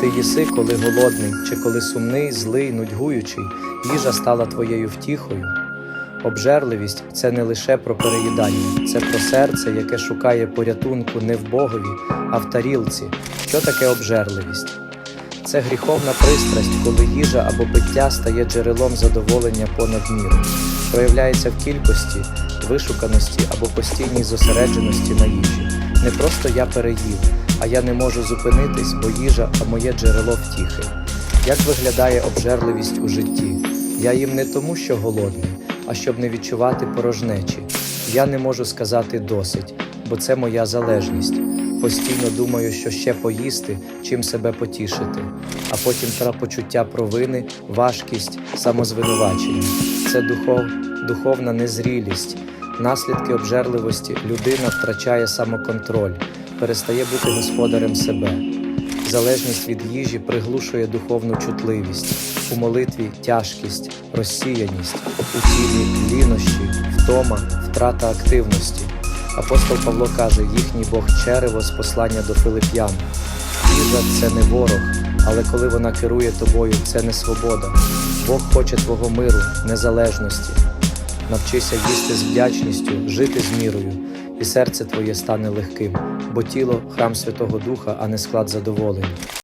Ти їси, коли голодний, чи коли сумний, злий, нудьгуючий, їжа стала твоєю втіхою. Обжерливість це не лише про переїдання, це про серце, яке шукає порятунку не в Богові, а в тарілці. Що таке обжерливість? Це гріховна пристрасть, коли їжа або пиття стає джерелом задоволення понад міру, проявляється в кількості, вишуканості або постійній зосередженості на їжі. Не просто я переїв, а я не можу зупинитись, бо їжа а моє джерело втіхи. Як виглядає обжерливість у житті? Я їм не тому, що голодний, а щоб не відчувати порожнечі. Я не можу сказати досить, бо це моя залежність. Постійно думаю, що ще поїсти, чим себе потішити, а потім почуття провини, важкість, самозвинувачення. Це духов, духовна незрілість. Наслідки обжерливості людина втрачає самоконтроль, перестає бути господарем себе. Залежність від їжі приглушує духовну чутливість, у молитві тяжкість, розсіяність, у тілі лінощі, втома, втрата активності. Апостол Павло каже, їхній Бог черево з послання до Филип'ян. Їжа це не ворог, але коли вона керує тобою, це не свобода. Бог хоче твого миру, незалежності. Навчися їсти з вдячністю, жити з мірою, і серце твоє стане легким, бо тіло храм Святого Духа, а не склад задоволень.